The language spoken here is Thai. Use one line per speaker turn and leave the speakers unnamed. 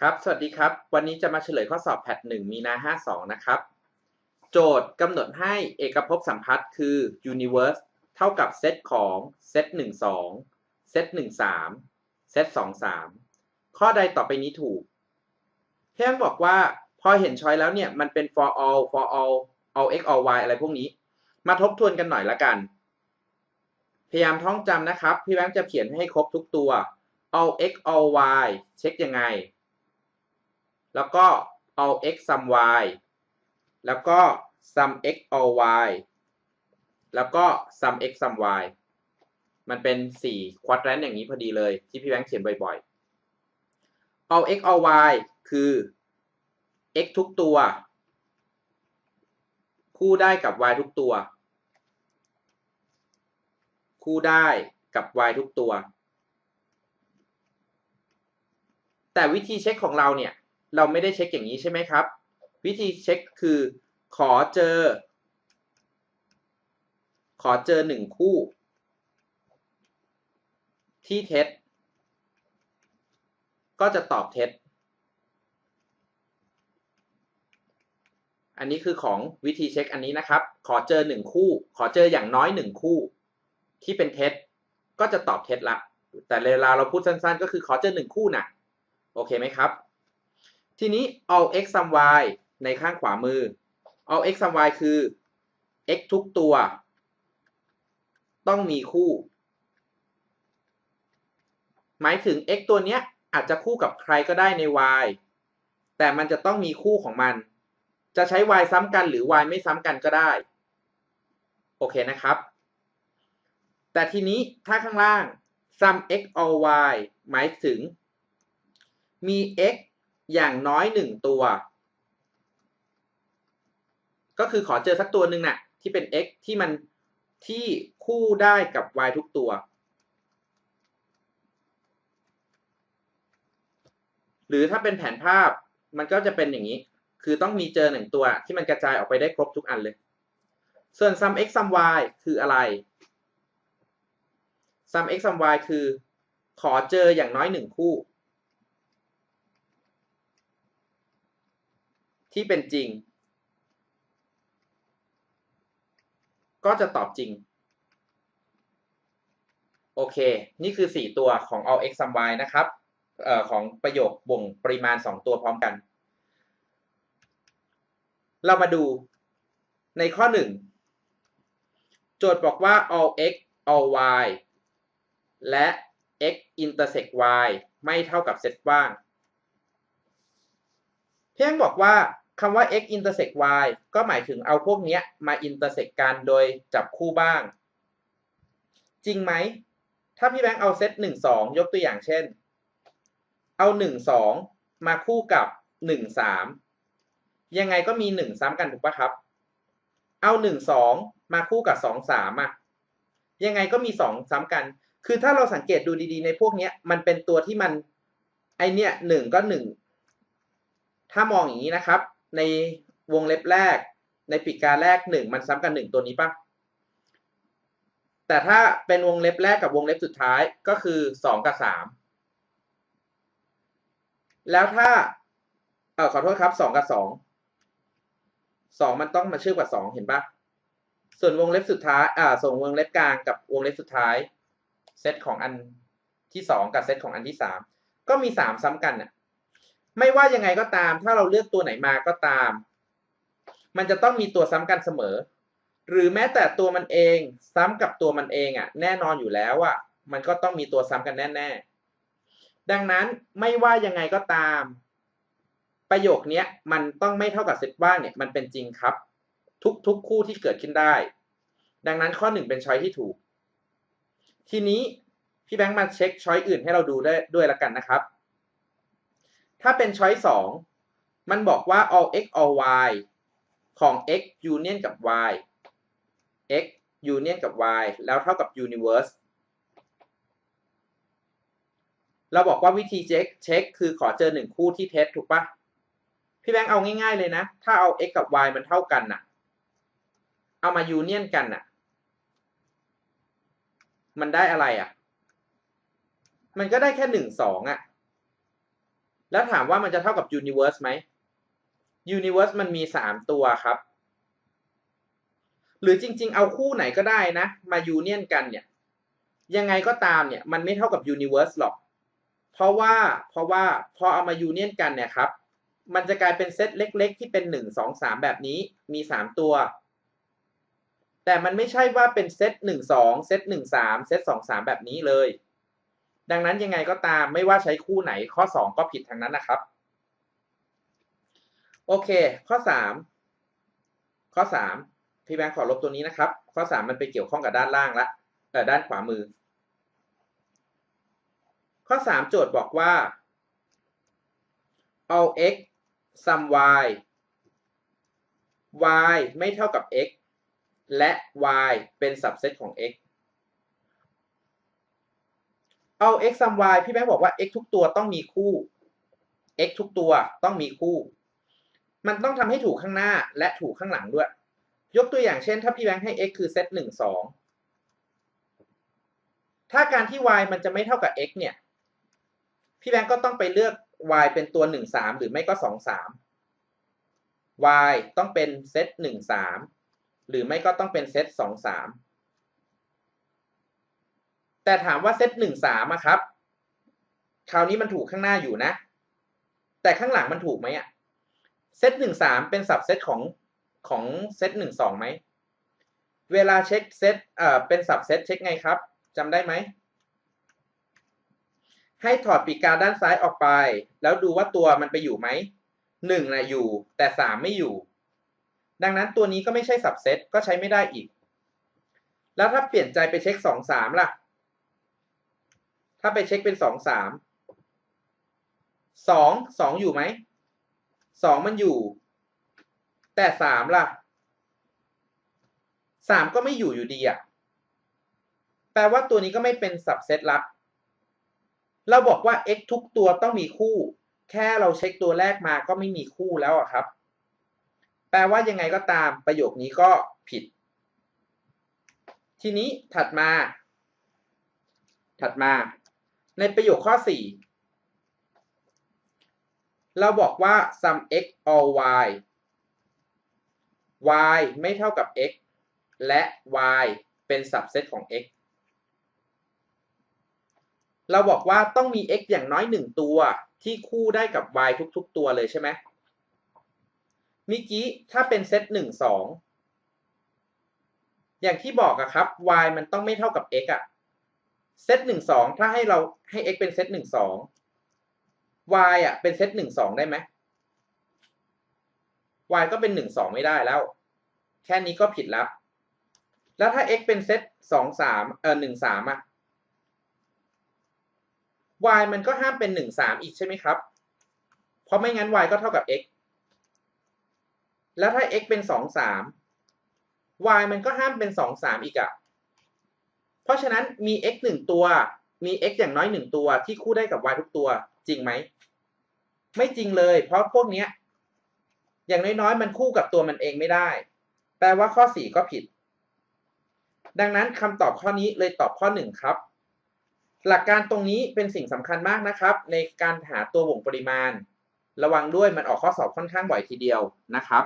ครับ สวัสดีครับ วันนี้จะมาเฉลยข้อสอบแพทหนึ่งมีนาห้าสองนะครับ โจทย์กำหนดให้เอกภพสัมพัทธ์คือ universe เท่ากับเซตของเซตหนึ่งสองเซตหนึ่งสามเซตสองสามข้อใดต่อไปนี้ถูกเพื่อนบอกว่าพอเห็นช้อยแล้วเนี่ย มันเป็น for all for all all x all y อะไรพวกนี้ มาทบทวนกันหน่อยละกัน พยายามท่องจำนะครับ พี่แบงค์จะเขียนให้ครบทุกตัว all x all y เช็คยังไง แล้วก็ all x sum y แล้วก็ sum x all y แล้วก็ sum x sum y มันเป็น4 quadrant อย่างนี้พอดีเลยที่พี่แบงค์เขียนบ่อยๆ all x all y คือ x ทุกตัว คู่ได้กับ y ทุกตัว คู่ได้กับ y ทุกตัว แต่วิธีเช็คของเราเนี่ย เราไม่ได้เช็คอย่างนี้ใช่ไหมครับ วิธีเช็คคือขอเจอ ขอเจอหนึ่งคู่ ที่เท็จ ก็จะตอบเท็จ อันนี้คือของวิธีเช็คอันนี้นะครับ ขอเจอหนึ่งคู่ ขอเจออย่างน้อยหนึ่งคู่ ที่เป็นเท็จ ก็จะตอบเท็จละแต่เวลาเราพูดสั้นๆ ก็คือขอเจอหนึ่งคู่นะโอเคไหมครับ ทีนี้ all x sum y ในข้างขวามือ all x sum y คือ x ทุกตัว ต้องมีคู่ หมายถึง x ตัวเนี้ยอาจจะคู่กับใครก็ได้ใน y แต่มันจะต้องมีคู่ของมัน จะใช้ y ซ้ำกันหรือ y ไม่ซ้ำกันก็ได้ โอเคนะครับ แต่ทีนี้ถ้าข้างล่าง sum x all y หมายถึงมี x อย่างน้อยหนึ่งตัว ก็คือขอเจอสักตัวหนึ่งนะ่ะที่เป็น x ที่มันที่คู่ได้กับ y ทุกตัว หรือถ้าเป็นแผนภาพมันก็จะเป็นอย่างนี้ คือต้องมีเจอหนึ่งตัวที่มันกระจายออกไปได้ครบทุกอันเลย ส่วน sum x sum y คืออะไร sum x sum y คือขอเจออย่างน้อยหนึ่งคู่ ที่เป็นจริง ก็จะตอบจริง โอเค นี่คือ 4 ตัวของ all x sum y นะครับออของประโยคบ่งปริมาณ 2 ตัวพร้อมกัน เรามาดูในข้อ 1 โจทย์บอกว่า all x all y และ x intersect y ไม่เท่ากับเซตว้าง เพียงบอกว่า คำว่า x intersect y ก็หมายถึงเอาพวกนี้มา intersect กันโดยจับคู่บ้าง จริงไหม ถ้าพี่แบงค์เอาเซตหนึ่งสองยกตัวอย่างเช่น เอาหนึ่งสองมาคู่กับหนึ่งสามยังไงก็มีหนึ่งซ้ำกันถูกปะครับ เอาหนึ่งสองมาคู่กับสองสามอะ ยังไงก็มีสองซ้ำกัน คือถ้าเราสังเกตดูดีๆในพวกนี้มันเป็นตัวที่มันไอเนี้ยหนึ่งก็หนึ่งถ้ามองอย่างนี้นะครับ ในวงเล็บแรก ในปีกาแรกหนึ่งมันซ้ำกันหนึ่งตัวนี้ปะแต่ถ้าเป็นวงเล็บแรกกับวงเล็บสุดท้ายก็คือสองกับสามแล้วถ้าเออขอโทษครับสองกับสองสองมันต้องมาเชื่อมกับสองเห็นปะส่วนวงเล็บสุดท้ายอ่าส่วนวงเล็บกลางกับวงเล็บสุดท้ายเซตของอันที่สองกับเซตของอันที่สามก็มีสามซ้ำกันน่ะ ไม่ว่ายังไงก็ตาม ถ้าเราเลือกตัวไหนมาก็ตาม มันจะต้องมีตัวซ้ำกันเสมอ หรือแม้แต่ตัวมันเองซ้ำกับตัวมันเองอะ แน่นอนอยู่แล้วอะ มันก็ต้องมีตัวซ้ำกันแน่ ๆ ดังนั้นไม่ว่ายังไงก็ตาม ประโยคนี้มันต้องไม่เท่ากับเซตว่างเนี่ยมันเป็นจริงครับ ทุกๆคู่ที่เกิดขึ้นได้ ดังนั้นข้อหนึ่งเป็นช้อยที่ถูก ทีนี้พี่แบงค์มาเช็คช้อยอื่นให้เราดูได้ด้วยละกันนะครับ ถ้าเป็นช้อยสองมันบอกว่า all x all y ของ x union กับ y x union กับ y แล้วเท่ากับ universe เราบอกว่าวิธีเช็คเช็คคือขอเจอหนึ่งคู่ที่เท็จถูกปะพี่แบงค์เอาง่ายๆเลยนะ ถ้าเอา x กับ y มันเท่ากันน่ะ เอามา union กันน่ะ มันได้อะไรอะ มันก็ได้แค่หนึ่งสองอะ แล้วถามว่ามันจะเท่ากับ universe ไหม universe มันมีสามตัวครับ หรือจริง ๆ เอาคู่ไหนก็ได้นะ มา union กันเนี่ย ยังไงก็ตามเนี่ย มันไม่เท่ากับ universe หรอก เพราะว่า เพราะว่า พอเอามา union กันเนี่ยครับ มันจะกลายเป็นเซตเล็ก ๆ ที่เป็นหนึ่งสองสามแบบนี้ มีสามตัว แต่มันไม่ใช่ว่าเป็นเซตหนึ่งสองเซตหนึ่งสามเซตสองสามแบบนี้เลย ดังนั้นยังไงก็ตามไม่ว่าใช้คู่ไหนข้อสองก็ผิดทั้งนั้นนะครับ โอเค ข้อสามข้อสามพี่แบงค์ขอลบตัวนี้นะครับ ข้อสามมันไปเกี่ยวข้องกับด้านล่างละเออด้านขวามือ ข้อสามโจทย์บอกว่าเอา x sum y y ไม่เท่ากับ x และ y เป็น subset ของ x เอา x sum y พี่แบงค์บอกว่า x ทุกตัวต้องมีคู่ x ทุกตัวต้องมีคู่ มันต้องทำให้ถูกข้างหน้าและถูกข้างหลังด้วย ยกตัวอย่างเช่น ถ้าพี่แบงค์ให้ x คือเซตหนึ่งสองถ้าการที่ y มันจะไม่เท่ากับ x เนี่ย พี่แบงค์ก็ต้องไปเลือก y เป็นตัวหนึ่งสามหรือไม่ก็สองสาม y ต้องเป็นเซตหนึ่งสามหรือไม่ก็ต้องเป็นเซตสองสาม แต่ถามว่าเซตหนึ่งสามครับ คราวนี้มันถูกข้างหน้าอยู่นะ แต่ข้างหลังมันถูกไหมอะเซตหนึ่งสามเป็นสับเซตของของเซตหนึ่งสองไหม เวลาเช็คเซตเอ่อเป็นสับเซตเช็คไงครับจำได้ไหม ให้ถอดปีกกาด้านซ้ายออกไป แล้วดูว่าตัวมันไปอยู่ไหมหนึ่งนะอยู่ แต่สามไม่อยู่ ดังนั้นตัวนี้ก็ไม่ใช่สับเซตก็ใช้ไม่ได้อีก แล้วถ้าเปลี่ยนใจไปเช็คสองสามล่ะ ถ้าไปเช็คเป็นสองสามสองสองอยู่ไหมสองมันอยู่ แต่สามล่ะสามก็ไม่อยู่อยู่ดีอะแปลว่าตัวนี้ก็ไม่เป็นสับเซตละเราบอกว่า x ทุกตัวต้องมีคู่ แค่เราเช็คตัวแรกมาก็ไม่มีคู่แล้วอะครับ แปลว่ายังไงก็ตามประโยคนี้ก็ผิด ทีนี้ถัดมา ถัดมา ในประโยคข้อ 4 เราบอกว่า sum x or y y ไม่เท่ากับ x และ y เป็น subset ของ x เราบอกว่าต้องมี x อย่างน้อยหนึ่งตัวที่คู่ได้กับ y ทุก ๆ ตัวเลยใช่ไหมมื่อกี้ถ้าเป็นเซตหนึ่งสองอย่างที่บอกอะครับ y มันต้องไม่เท่ากับ x อะ เซตหนึ่งสองถ้าให้เราให้ x เป็นเซตหนึ่งสอง y อะเป็นเซตหนึ่งสองได้ไหม y ก็เป็นหนึ่งสองไม่ได้แล้ว แค่นี้ก็ผิดแล้ว แล้วถ้า x เป็นเซตสองสามเออหนึ่งสามอะ y มันก็ห้ามเป็นหนึ่งสามอีกใช่ไหมครับ เพราะไม่งั้น y ก็เท่ากับ x แล้วถ้า x เป็นสองสาม y มันก็ห้ามเป็นสองสามอีกอะ เพราะฉะนั้นมี x หนึ่งตัว มี x อย่างน้อยหนึ่งตัวที่คู่ได้กับ y ทุกตัวจริงไหม ไม่จริงเลย เพราะพวกนี้อย่างน้อยๆ มันคู่กับตัวมันเองไม่ได้ แปลว่าข้อสี่ก็ผิด ดังนั้นคำตอบข้อนี้เลยตอบข้อหนึ่งครับ หลักการตรงนี้เป็นสิ่งสำคัญมากนะครับ ในการหาตัววงปริมาณ ระวังด้วยมันออกข้อสอบค่อนข้างบ่อยทีเดียวนะครับ